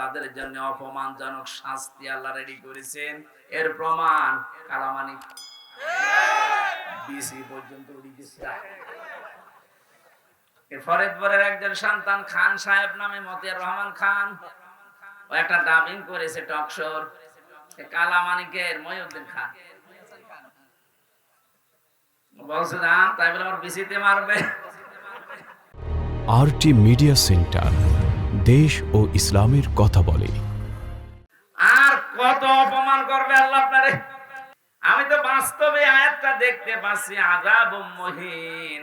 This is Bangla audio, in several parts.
তাদের জন্য অপমানজনক শাস্তি আল্লাহ রেডি করেছেন। এর প্রমাণ কালামানি। বিসি পর্যন্ত ফরিদপুরের একজন সন্তান খান সাহেব নামে মতিয়ার রহমান খান। ও একটা ডাবিং করেছে টকশোর কালামানিকের খান। বলছে না তাই বলে আমার বিসিতে মারবে। আরটি মিডিয়া সেন্টার দেশ ও ইসলামের কথা বলে। আর কত অপমান করবে আল্লাহ আপনারে? আমি তো বাস্তবে আয়াতটা দেখতে পাচ্ছি আজাব মহিন।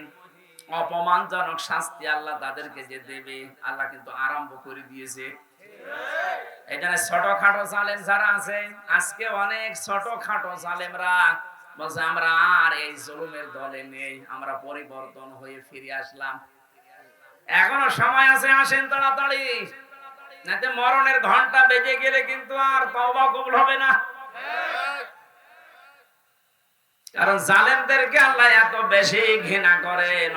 অপমানজনক শাস্তি আল্লাহ তাদেরকে যে দেবে, আল্লাহ কিন্তু আরম্ভ করে দিয়েছে। এখানে ছোটখাটো জালেম যারা আছে, আজকে অনেক ছোটখাটো জালেমরা বলছে, আমরা আর এই জুলুমের দলে নেই, আমরা পরিবর্তন হয়ে ফিরে আসলাম। এখনও সময় আছে, আসেন তাড়াতাড়ি। নাতে মরণের ঘণ্টা বেজে গেলে কিন্তু আর তওবা কবুল হবে না। কারণ জালেমদেরকে আল্লাহ এত বেশি ঘৃণা করেন।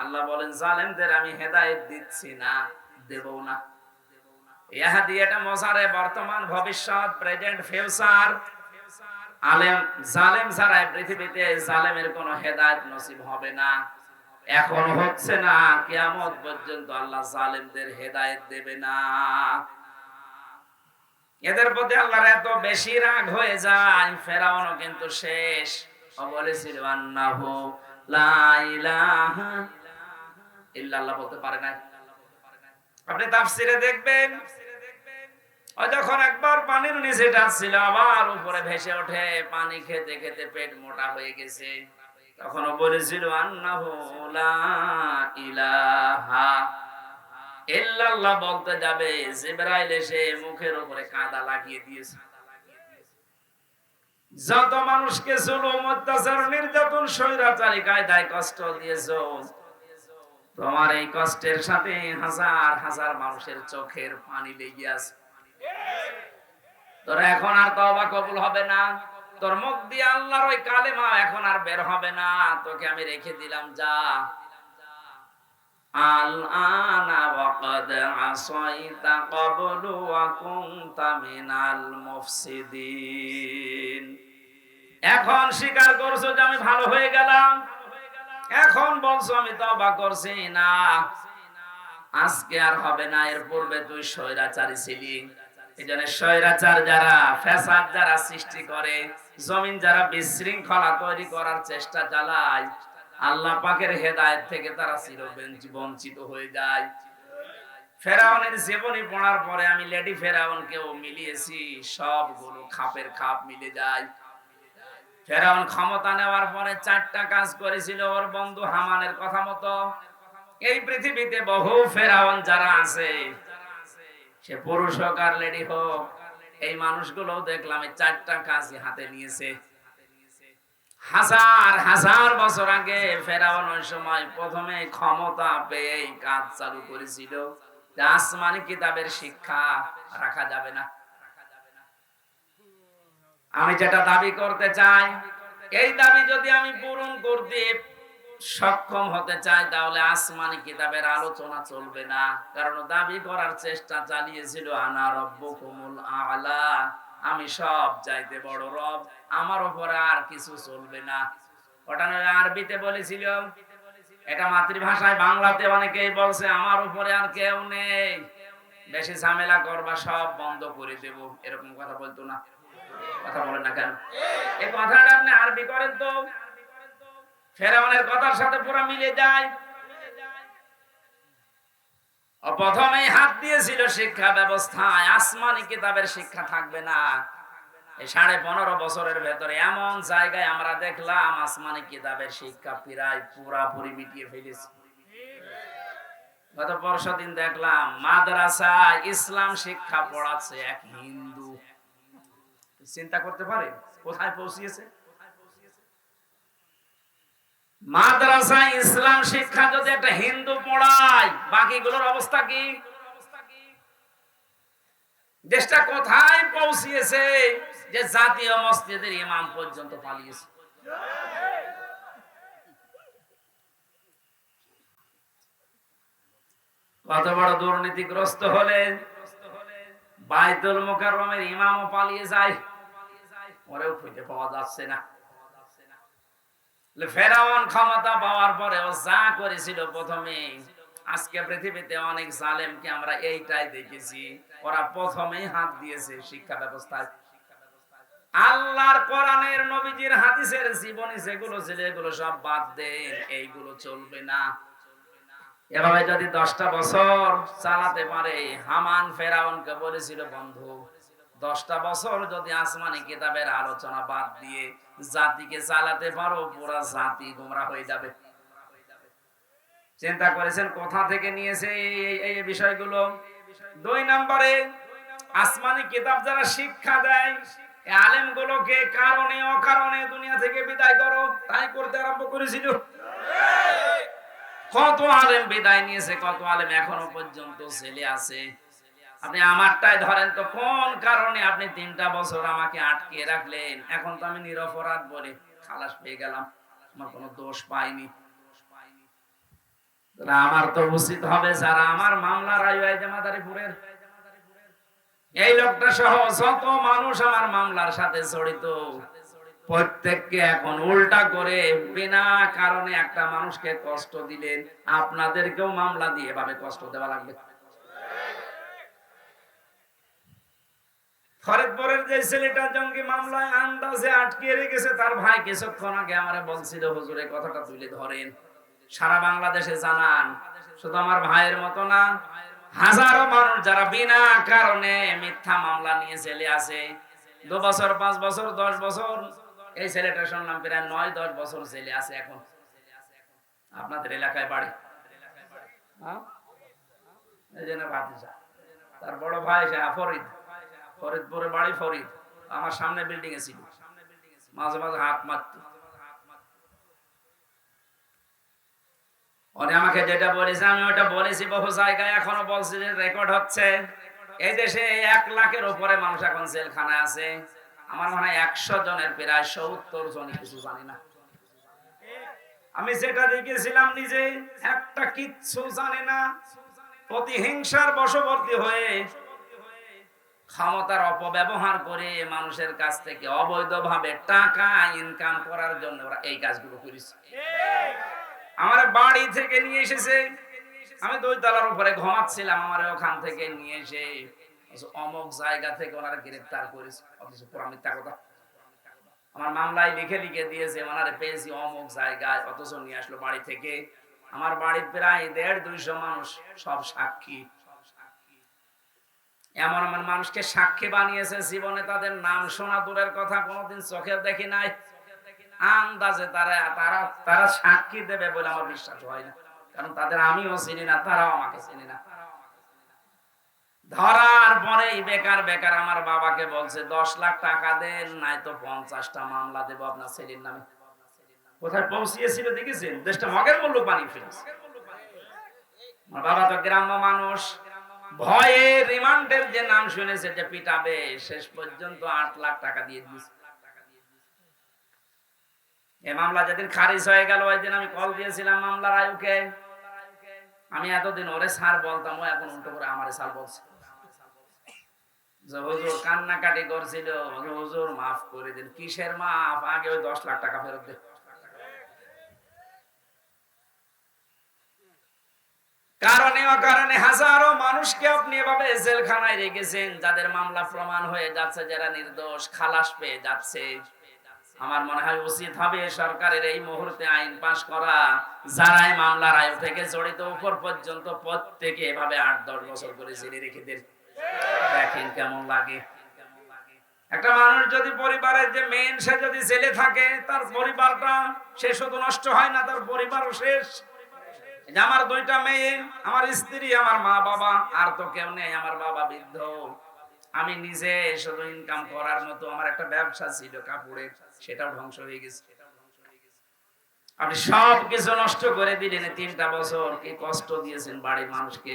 আল্লাহু বলেন, জালেমদের আমি হেদায়েত দিচ্ছি না, দেব না। ইয়াহাদি এটা মজারে বর্তমান ভবিষ্যৎ, প্রেজেন্ট, ফিউচার। আলেম, জালেম ছাড়া পৃথিবীতে জালেমের কোনো হেদায়েত নসিব হবে না। এখন হচ্ছে না, কিয়ামত পর্যন্ত আল্লাহ জালেমদের হেদায়েত দেবে না। এদের প্রতি আল্লাহর এত বেশি রাগ হয়ে যায় ফেরাউনও কিন্তু শেষ। বলেছিল আপনি তাফসিরে দেখবেন যখন একবার পানির নিচে যাচ্ছিল আবার উপরে ভেসে ওঠে, পানি খেতে খেতে পেট মোটা হয়ে গেছে। তখন বলেছিল যত মানুষকে কষ্ট তোমার এই কষ্টের সাথে হাজার হাজার মানুষের চোখের পানি লেগে আছে। তোর এখন আর তওবা কবুল হবে না। তোর মুখ দিয়ে আল্লাহর ওই কালেমা এখন আর বের হবে না। তোকে আমি রেখে দিলাম, যা। এখন স্বীকার করছ যে আমি ভালো হয়ে গেলাম। এখন বলছো আমি তওবা করছি না। আজকে আর হবে না, এর পূর্বে তুই স্বৈরাচারী ছিলি। এই জন্য স্বৈরাচার যারা যারা সৃষ্টি করে, জমিন যারা বিশৃঙ্খলা তৈরি করার চেষ্টা চালায়, আল্লাহ পাকের থেকে তারা বঞ্চিত হয়ে যায়। ফেরাউনের জীবনী পড়ার পরে আমি লেডি ফেরাউনকেও মিলিয়েছি, সবগুলো খাপের খাপ মিলে যায়। ফেরাউন ক্ষমতা নেওয়ার পরে চারটা কাজ করেছিল, ওর বন্ধু হামানের কথা মতো। এই পৃথিবীতে বহু ফেরাউন যারা আছে সে পুরুষ হোক আর লেডি হোক, এই মানুষগুলো দেখলাম এই চারটা কাজই হাতে নিয়েছে। হাজার হাজার বছর আগে ফেরাউন ওই সময় প্রথমে ক্ষমতা পেয়ে এই কাজ চালু করেছিল। আসমানি কিতাবের শিক্ষা রাখা যাবে না। আমি যেটা দাবি করতে চাই, এই দাবি যদি আমি পূরণ করতে সক্ষম হতে চাই তাহলে আসমানি কিতাবের আলোচনা চলবে না। কারণ দাবি করার চেষ্টা চালিয়েছিল, আনা রব্বুকুমুল আলা আমি সব চাইতে বড় রব, আমার উপরে আর কিছু চলবে না। ওটা আরবিতে বলেছিল, এটা মাতৃভাষায় বাংলাতে অনেকেই বলছে, আমার উপরে আর কেউ নেই, বেশি ঝামেলা করবা, সব বন্ধ করে দেব। এরকম কথা বলতো না। কথা বলেন না কেন? এই কথাটা আপনি আরবি করেন তো। ফেরাউনের কথার সাথে পুরো মিলে যায়। প্রথমেই হাত দিয়েছিল শিক্ষা ব্যবস্থায়, আসমানি কিতাবের শিক্ষা থাকবে না। সাড়ে পনেরো বছরের ভেতরে এমন জায়গায় আমরা দেখলাম আসমানি কিতাবের শিক্ষা প্রায় পুরাপুরি মিটিয়ে গত পরশু দিন দেখলাম মাদ্রাসা ইসলাম শিক্ষা পড়াচ্ছে এক হিন্দু। চিন্তা করতে পারে? কোথায় পৌঁছিয়েছে? মাদ্রাসা, ইসলাম শিক্ষা যদি একটা হিন্দু পড়ায়, বাকিগুলোর অবস্থা কি? দেশটা কোথায় পৌঁছিয়েছে? যে জাতীয় মসজিদের ইমাম পর্যন্ত পালিয়েছে। কত বড় দুর্নীতিগ্রস্ত হলে বাইতুল মোকাররমের ইমামও পালিয়ে যায়। ওরেও খুঁজে পাওয়া যাচ্ছে না। ফেরাউন ক্ষমতা পাওয়ার পরে ও যা করেছিল প্রথমে, আজকে পৃথিবীতে অনেক জালেমকে আমরা এইটাই দেখেছি। ওরা প্রথমেই হাত দিয়েছে শিক্ষা ব্যবস্থায়। আল্লাহর কোরআনের নবীজির হাদিসের জীবনী যেগুলো ছিল, এগুলো সব বাদ দেন, এইগুলো চলবে না। এভাবে যদি দশটা বছর চালাতে পারে, হামান ফেরাউনকে বলেছিল, বন্ধু দশটা বছর যদি আসমানি কিতাবের আলোচনা বাদ দিয়ে জাতিকে চালাতে পারো, পুরা জাতি গোমরা হয়ে যাবে। চিন্তা করেছেন কোথা থেকে নিয়েছে এই- বিষয়গুলো? দুই নম্বরে, আসমানি কিতাব যারা শিক্ষা দেয় আলেমগুলোকে কারণে অকারণে দুনিয়া থেকে বিদায় করো। তাই করতে আরম্ভ করেছিল। কত আলেম বিদায় নিয়েছে, কত আলেম এখনও পর্যন্ত ছেলে আছে। আপনি আমারটাই ধরেন তো, কোন কারণে আপনি তিনটা বছর আমাকে আটকে রাখলেন? এখন তো আমি নিরপরাধ বলে খালাস পেয়ে গেলাম। আমার কোনো দোষ পাইনি। আমার তো উচিত হবে যারা আমার মামলা রায় জামাদারিপুরের এই লোকটা সহ যত মানুষ আমার মামলার সাথে জড়িত, প্রত্যেককে এখন উল্টা করে বিনা কারণে একটা মানুষকে কষ্ট দিলেন। আপনাদেরকেও মামলা দিয়ে এভাবে কষ্ট দেওয়া লাগবে। ফরিদপুরের যে ছেলেটা জঙ্গি মামলায় আন্দাজে আটকে রেখেছে, তার ভাই কিছুক্ষণ আগে আমারে বলছিল, হুজুরে কথাটা তুলে ধরেন। সারা বাংলাদেশে জানান। শুধু আমার ভাইয়ের মতো না, হাজারো মানুষ যারা বিনা কারণে মিথ্যা মামলা নিয়ে চলে আসে দু বছর, পাঁচ বছর, দশ বছর, এই ছেলেটা শুনলাম প্রায় নয়, দশ বছর ছেলে আছে এখন। আপনাদের এলাকায় বাড়ি। হ্যাঁ? এই জন্য তার বড় ভাই সে ফরিদ ফরিদপুরে বাড়ি ফরিদ। আমার সামনে বিল্ডিং এ ছিল। মাঝে মাঝে হাত মারত। উনি আমাকে যেটা বলেছে, আমি ওটা বলেছি বহু জায়গায়, এখনও বলছি যে রেকর্ড হচ্ছে। এই দেশে এক লাখের উপরে মানুষ এখন আছে। আমার মনে হয় একশো জনের প্রায় সত্তর জনই, কিছু জানি না। আমি যেটা দেখেছিলাম নিজে, একটা কিচ্ছু জানে না। প্রতিহিংসার বশবর্তী হয়ে ক্ষমতার অপব্যবহার করে মানুষের কাছ থেকে অবৈধভাবে টাকা ইনকাম করার জন্য ওরা এই কাজগুলো করেছে। আমার বাড়ি থেকে নিয়ে এসেছে। আমি দুই তলার উপরে ঘুমাচ্ছিলাম, আমার ওখান থেকে নিয়ে এসে অমুক জায়গা থেকে ওনারা গ্রেফতার করেছে। অথচ পুরা মিথ্যা কথা। আমার মামলায় লিখে লিখে দিয়েছে, ওনারে পেয়েছি অমুক জায়গায়, অথচ নিয়ে আসলো বাড়ি থেকে। আমার বাড়ির প্রায় দেড় দুইশো মানুষ সব সাক্ষী। এমন এমন মানুষকে সাক্ষী বানিয়েছে জীবনে তাদের নাম শোনা দূরের কথা কোনোদিন চোখে দেখি নাই। আন্দাজে তারা তারা তারা সাক্ষী দেবে বলে আমার বিশ্বাস হয় না। কারণ তাদের আমিও চিনি না, তারাও আমাকে চিনি না। ধরার পরেই বেকার বেকার আমার বাবাকে বলছে, দশ লাখ টাকা দেন নাই তো পঞ্চাশটা মামলা দেবো আপনার ছেলের নামে। কোথায় পৌঁছিয়েছিল দেখেছেন? দেশটা মগের মূল্য পানি ফেলেছে। আমার বাবা তো গ্রাম্য মানুষ। ভয়ে রিমান্ডের যে নাম শুনেছে যে পিটাবে, শেষ পর্যন্ত আট লাখ টাকা দিয়ে দিয়েছে এই মামলা যেদিন খারিজ হয়ে গেল, ওই দিন আমি কল দিয়েছিলাম মামলার আয়ুকে। আমি এতদিন ওরে সার বলতাম, ও এখন উল্টো করে আমারে স্যার বলছে। হুজুর কান্নাকাটি করছিল হুজুর, মাফ করে দিন। কিসের মাফ? আগে ওই দশ লাখ টাকা ফেরত দে। কারণে অকারণে হাজারো মানুষকে আপনি এভাবে জেলখানায় রেখেছেন, যাদের মামলা প্রমাণ হয়ে যাচ্ছে, যারা নির্দোষ, খালাস পেয়ে যাচ্ছে। আমার মনে হয় উচিত হবে সরকারের এই মুহূর্তে আইন পাশ করা। যারাই মামলার আয়ু থেকে জড়িত উপর পর্যন্ত প্রত্যেকে এভাবে আট দশ বছর করে জেলে রেখে দেন। দেখেন কেমন লাগে। একটা মানুষ যদি পরিবারের যে মেন সে যদি জেলে থাকে, তার পরিবারটা সে শুধু নষ্ট হয় না, তার পরিবারও শেষ। আমার দুইটা মেয়ে, আমার স্ত্রী, আমার মা বাবা, আর তো কেউ নেই, আমার বাবা বৃদ্ধ। আমি নিজে শুধু ইনকাম করার মতো আমার একটা ব্যবসা ছিল কাপড়ের, সেটাও ধ্বংস হয়ে গেছে। আপনি সব কিছু নষ্ট করে দিলেন তিনটা বছর, কি কষ্ট দিয়েছেন বাড়ির মানুষকে।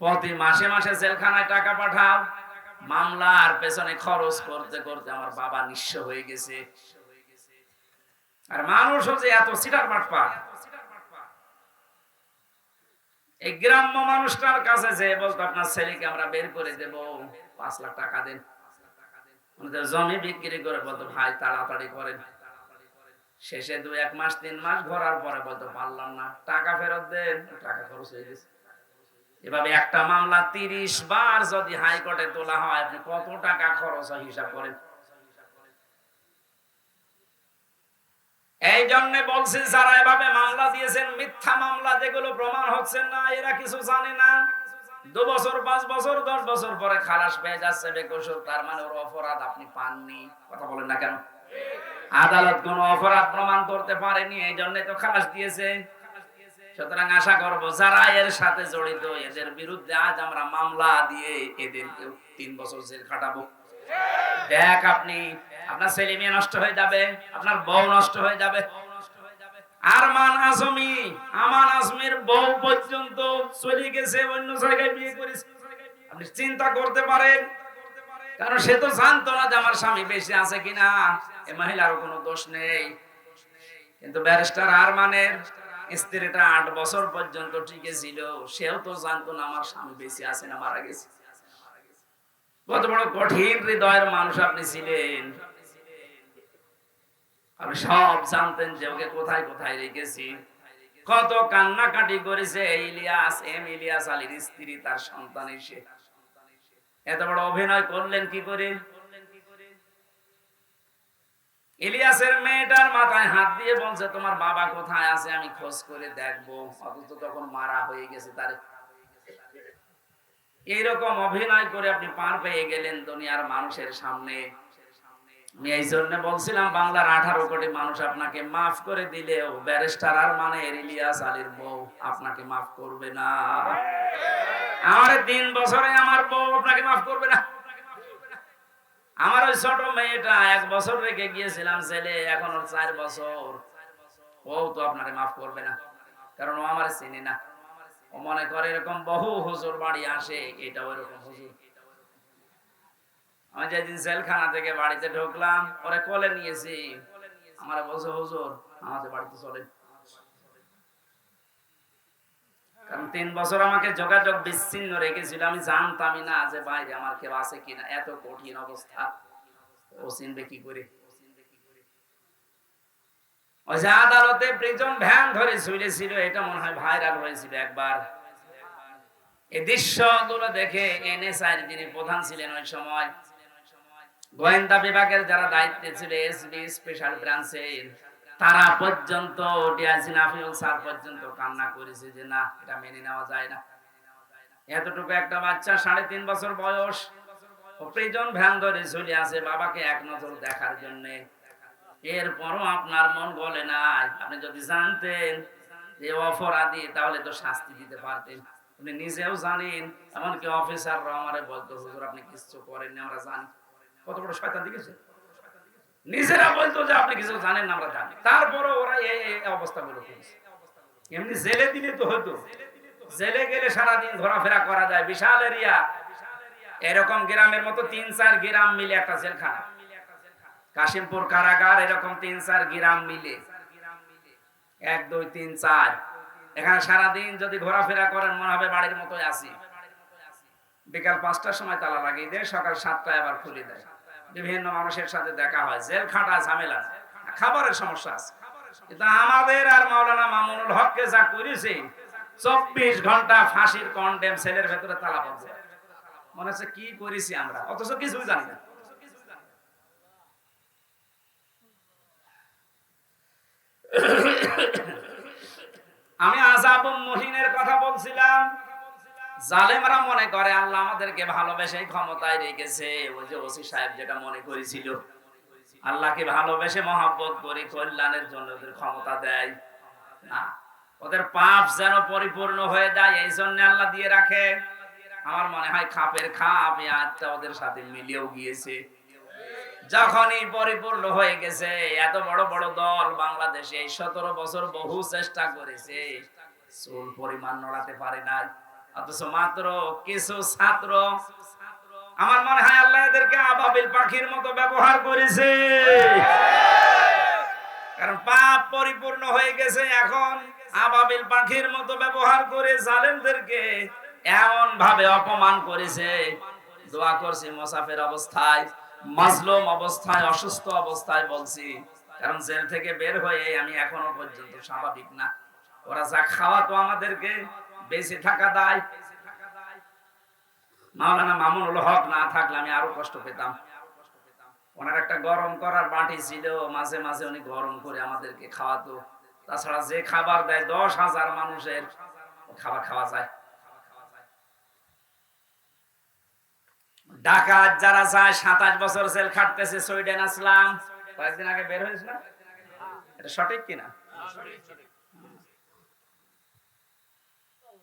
প্রতি মাসে মাসে জেলখানায় টাকা পাঠাও মামলার পেছনে খরচ করতে করতে আমার বাবা নিঃস্ব হয়ে গেছে। আর মানুষ হচ্ছে এত সিটার পাট এই গ্রাম্য মানুষটার কাছে যে বলতো, আপনার ছেলেকে আমরা বের করে দেব, পাঁচ লাখ টাকা দেন। জমি বিক্রি করে বলতো, ভাই, তাড়াতাড়ি করেন। শেষে দু এক মাস, তিন মাস ঘোরার পরে বলতো, পারলাম না, টাকা ফেরত দেন। টাকা খরচ হয়ে গেছে। এভাবে একটা মামলা তিরিশ বার যদি হাইকোর্টে তোলা হয়, আপনি কত টাকা খরচ হয় হিসাব করেন? এই জন্য বলছি, যারা এভাবে মামলা দিয়েছেন, মিথ্যা মামলা যেগুলো প্রমাণ হচ্ছে না, এরা কিছু জানে না। দু বছর, পাঁচ বছর, দশ বছর পরে খালাস পেয়ে যাচ্ছে বেকসুর, তার মানে ওর অপরাধ আপনি পাননি। কথা বলেন না কেন? আদালত কোন অপরাধ প্রমাণ করতে পারেনি এই জন্য তো খালাস দিয়েছে। সুতরাং আশা করব, যারা এর সাথে জড়িত, এদের বিরুদ্ধে আজ আমরা মামলা দিয়ে এদেরকে তিন বছর জেল খাটাবো। দেখ আপনি আপনার ছেলে মেয়ে নষ্ট হয়ে যাবে, আপনার বউ নষ্ট হয়ে যাবে। আর মান আজমি, আমান আজমির বউ পর্যন্ত চলে গেছে, অন্য জায়গায় বিয়ে করেছে। আপনি চিন্তা করতে পারেন, কারণ সে তো জানতো না যে আমার স্বামী বেশি আছে কিনা, এ মহিলারও কোনো দোষ নেই। কিন্তু ব্যারিস্টার আর মানের স্ত্রীটা আট বছর পর্যন্ত টিকে ছিল, সেও তো জানতো না আমার স্বামী বেশি আছে না মারা গেছে। কত বড় কঠিন হৃদয়ের মানুষ আপনি ছিলেন। আপনি সব জানতেন যে ওকে কোথায় কোথায় রেখেছি। কত কান্নাকাটি করেছে ইলিয়াস এম ইলিয়াস আলীর স্ত্রী, তার সন্তান এসে। এত বড় অভিনয় করলেন কি করে? ইলিয়াসের মেয়েটার মাথায় হাত দিয়ে বলছে, তোমার বাবা কোথায় আছে? আমি খোঁজ করে দেখব। অথচ তখন মারা হয়ে গেছে তার। এইরকম অভিনয় করে আপনি পার পেয়ে গেলেন দুনিয়ার মানুষের সামনে। আমি এই জন্য বলছিলাম, বাংলার আঠারো কোটি মানুষ আপনাকে মাফ করে দিলেও ব্যারিস্টার আর মানে আলীর বউ আপনাকে মাফ করবে না। আমার তিন বছরে আমার বউ আপনাকে মাফ করবে না। আমার ওই ছোট মেয়েটা এক বছর রেখে গিয়েছিলাম ছেলে এখন ওর চার বছর। ও তো আপনাকে মাফ করবে না, কারণ ও আমার চিনি না। ও মনে করে এরকম বহু হুজুর বাড়ি আসে এটা ওইরকম হুজুর। আমি যেদিন জেলখানা থেকে বাড়িতে ঢুকলাম, ওরে কোলে নিয়েছি। আমার বলছে, হুজুর, আমাদের বাড়িতে চলেন কারণ তিন বছর আমাকে যোগাযোগ বিচ্ছিন্ন রেখেছিল। আমি জানতামই না যে বাইরে আমার কেউ আছে কিনা। এত কঠিন অবস্থা। ও চিনবে কি করে? ওই যে আদালতে প্রিজন ভ্যান ধরে ঝুলেছিল এটা মনে হয় ভাইরাল হয়েছিল একবার। এই দৃশ্যগুলো দেখে এনএসআই যিনি প্রধান ছিলেন ওই সময় গোয়েন্দা বিভাগের যারা দায়িত্বে ছিল, এসবি, স্পেশাল ব্রাঞ্চের, তারা পর্যন্ত, ডিআইজি নাফিউল স্যার পর্যন্ত কান্না করেছে যে না, এটা মেনে নেওয়া যায় না। এতটুকু একটা বাচ্চা, সাড়ে তিন বছর বয়স প্রিজন ভ্যান ধরে ঝুলে আছে, বাবাকে এক নজর দেখার জন্য। এরপরও আপনার মন বলে নাই আপনি যদি জানতেন যে অপরাধী, তাহলে তো শাস্তি দিতে পারতেন। আপনি নিজেও জানেন, এমনকি অফিসাররা আমারে বলতো, হুজুর, আপনি কিছু করেননি, আমরা জানি। কত বড় শয়তান দেখেছে নিজেরা বলতো যে আপনি কিছু জানেন না, আমরা জানি। তারপরও ওরা এই এই অবস্থাগুলো করেছে। এমনি জেলে দিলে তো হতো। জেলে গেলে সারাদিন ঘোরাফেরা করা যায়। বিশাল এরিয়া। এরকম গ্রামের মতো তিন চার গ্রাম মিলে একটা জেলখানা। কাশিমপুর কারাগার, এরকম তিন চার গ্রাম মিলে। এক, দুই, তিন, চার। এখানে সারাদিন যদি ঘোরাফেরা করেন, মনে হবে বাড়ির মতোই আসি বিকাল পাঁচটার সময় তালা লাগিয়ে দেয়, সকাল সাতটায় আবার খুলে দেয়। বিভিন্ন মানুষের সাথে দেখা হয় জেল খাটা ঝামেলা। খাবারের সমস্যা আছে। কিন্তু আমাদের আর মাওলানা মামুনুল হককে যা করেছে, চব্বিশ ঘণ্টা ফাঁসির কন্ডেম সেলের ভেতরে তালা বন্ধ। মনে হচ্ছে কি করেছি আমরা? অথচ কিছুই জানি না। আমি আজাব মহিনের কথা বলছিলাম। জালেমরা মনে করে, আল্লাহ আমাদেরকে ভালোবেসে ক্ষমতায় রেখেছে। ওই যে ওসি সাহেব যেটা মনে করেছিল, আল্লাহকে ভালোবেসে মহাব্বত করে, কল্যাণের জন্য ওদের ক্ষমতা দেয়। না, ওদের পাপ যেন পরিপূর্ণ হয়ে যায়, এই জন্য আল্লাহ দিয়ে রাখে। আমার মনে হয় খাপের খাপ এই ওদের সাথে মিলিয়েও গিয়েছে। যখনই পরিপূর্ণ হয়ে গেছে, এত বড় বড় দল বাংলাদেশে সতেরো বছর বহু চেষ্টা করেছে, চুল পরিমাণ নড়াতে পারে নাই। অথচ মাত্র কিছু ছাত্র আমার মনে হয় আল্লাহ এদেরকে আবাবিল পাখির মতো ব্যবহার করেছে। কারণ পাপ পরিপূর্ণ হয়ে গেছে, এখন আবাবিল পাখির মতো ব্যবহার করে জালেমদেরকে এমন ভাবে অপমান করেছে। দোয়া করছি মোসাফের অবস্থায়, মাজলুম অবস্থায়, অসুস্থ অবস্থায় বলছি, কারণ জেল থেকে বের হয়ে আমি এখনও পর্যন্ত স্বাভাবিক না। ওরা যা খাওয়া তো আমাদেরকে বেঁচে থাকা দায়। মাওলানা মামুনুল হক না থাকলে আমি আরও কষ্ট পেতাম। ওনার একটা গরম করার বাটি ছিল, মাঝে মাঝে উনি গরম করে আমাদেরকে খাওয়াতো। তাছাড়া যে খাবার দেয় দশ হাজার মানুষের খাবার খাওয়া যায়। ডাকাত যারা যায়, সাতাশ বছর জেল খাটতেছে সুইডেন আসলাম কয়েকদিন আগে বের হয়েছে না? এটা সঠিক কিনা?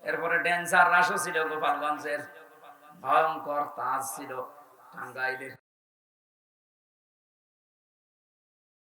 এরপরে ডেন্সার রাসও ছিল গোপালগঞ্জের। ভয়ঙ্কর তাজ ছিল টাঙ্গাইলের।